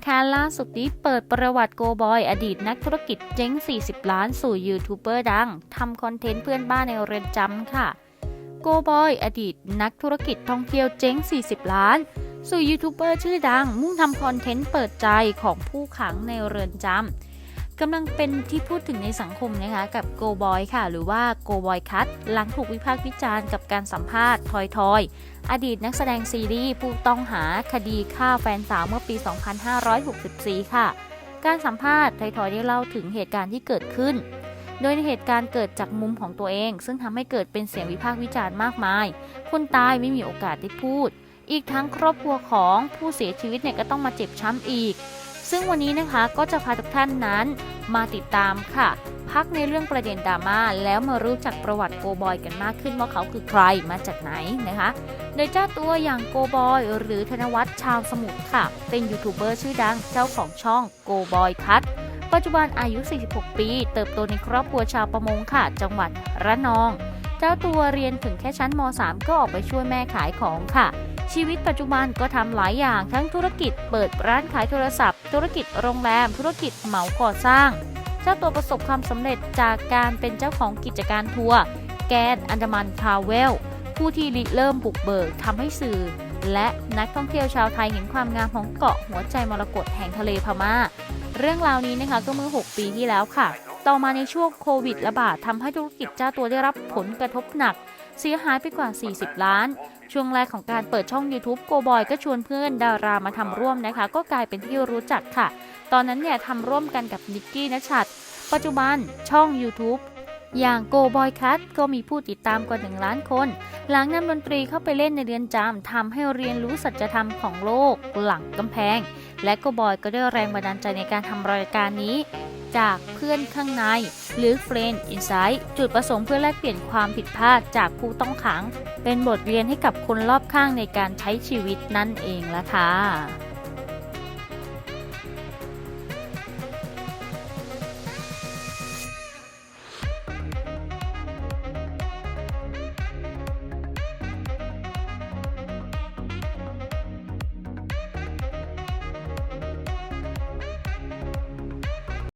นะคะล่าสุดนี้เปิดประวัติโกบอย อดีตนักธุรกิจเจ๊ง 40 ล้านสู่ยูทูบเบอร์ดังทำคอนเทนต์เพื่อนบ้านในเรือนจำค่ะ โกบอย อดีตนักธุรกิจท่องเที่ยวเจ๊ง 40 ล้าน สู่ยูทูบเบอร์ชื่อดัง มุ่งทำคอนเทนต์เปิดใจของผู้ขังในเรือนจำ กำลังเป็นที่พูดถึงในสังคมนะคะ กับโกบอยค่ะ หรือว่าโกบอยคัทหลังถูกวิพากษ์วิจารณ์กับการสัมภาษณ์ทอยทอยอดีตนักแสดงซีรีส์ผู้ต้องหาคดีฆ่าแฟนสาวเมื่อปี 2564 ค่ะ การสัมภาษณ์ทอยทอยได้เล่าถึงเหตุการณ์ที่เกิดขึ้น โดยในเหตุการณ์เกิดจากมุมของตัวเอง ซึ่งทำให้เกิดเป็นเสียงวิพากษ์วิจารณ์มากมาย คนตายไม่มีโอกาสได้พูด อีกทั้งครอบครัวของผู้เสียชีวิตเนี่ยก็ต้องมาเจ็บช้ำอีก ซึ่งวันนี้นะคะก็จะพาทุกท่านนั้น มาติดตามค่ะ พักในเรื่องประเด็นดราม่าแล้วมารู้จักประวัติโกบอยกันมากขึ้นว่าเขาคือใครมาจากไหนนะคะ โดยเจ้าตัวอย่างโกบอยหรือธนวัฒน์ชาวสมุทรค่ะ เป็นยูทูบเบอร์ชื่อดังเจ้าของช่องโกบอยคัทปัจจุบันอายุ 46 ปี เติบโตในครอบครัวชาวประมงค่ะ จังหวัดระนอง เจ้าตัวเรียนถึงแค่ชั้นม .3 ก็ออกไปช่วยแม่ขายของค่ะ ชีวิตปัจจุบันก็ทำหลายอย่างทั้งธุรกิจเปิดร้านขายโทรศัพท์ ธุรกิจโรงแรม ธุรกิจเหมาก่อสร้าง เจ้าตัวประสบความสำเร็จจากการเป็นเจ้าของกิจการทัวร์แกนอันดามันทราเวล ผู้ที่ริเริ่มบุกเบิกทำให้สื่อ และนักท่องเที่ยวชาวไทยเห็นความงามของเกาะหัวใจมรกตแห่งทะเลพม่า เรื่องราวนี้นะคะก็เมื่อ 6 ปีที่แล้วค่ะ ต่อมาในช่วงโควิดระบาดทำให้ธุรกิจเจ้าตัวได้รับผลกระทบหนัก เสียหายไปกว่า 40 ล้าน ช่วงแรกของการเปิดช่อง YouTube โกบอยก็ชวนเพื่อนดารามาทำร่วมนะคะ ก็กลายเป็นที่รู้จักค่ะ ตอนนั้นเนี่ยทำร่วมกันกับนิกกี้นชัด ปัจจุบันช่อง YouTube อย่างโกบอยคัทก็มีผู้ติดตามกว่า 1 ล้านคน หลังนำดนตรีเข้าไปเล่นในเรือนจำทำให้เรียนรู้สัจธรรมของโลก หลังกำแพง และโกบอยก็ได้แรงบันดาลใจในการทำรายการนี้ จากเพื่อนข้างใน หรือ Friend Insight จุดประสงค์เพื่อแลกเปลี่ยนความผิดพลาดจากผู้ต้องขัง เป็นบทเรียนให้กับคนรอบข้างในการใช้ชีวิตนั่นเองละค่ะ